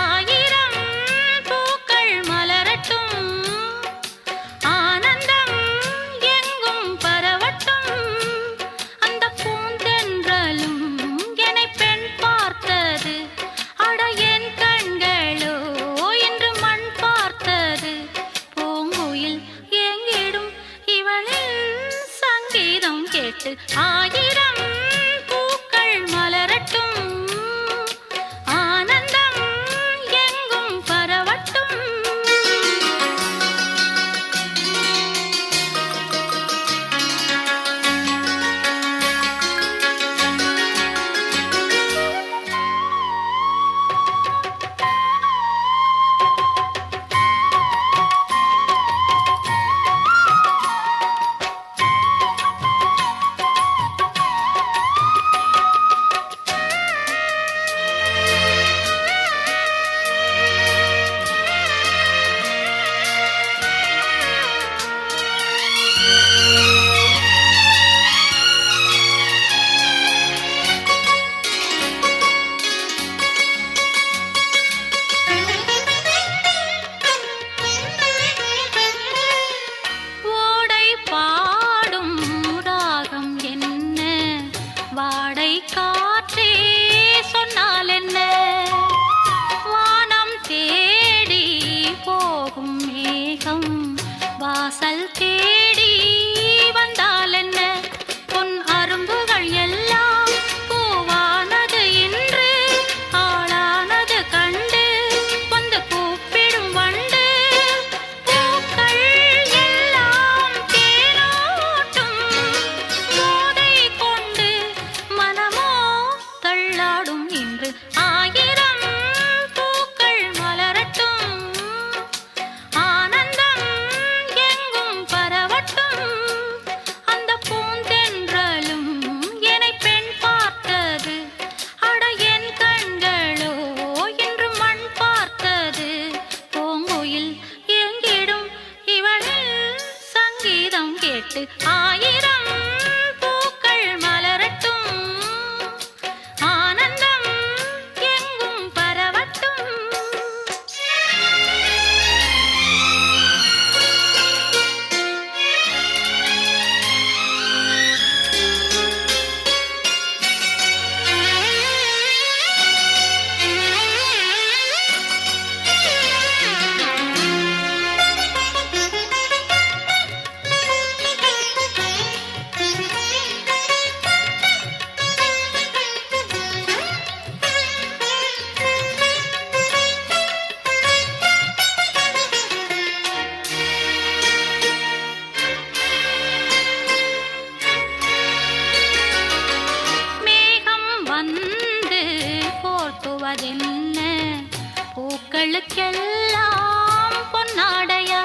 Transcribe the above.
ஆயே கேட்டு ஆயிரம் போர்த்துவதென்ன பூக்களுக்கெல்லாம் பொன்னாடையா?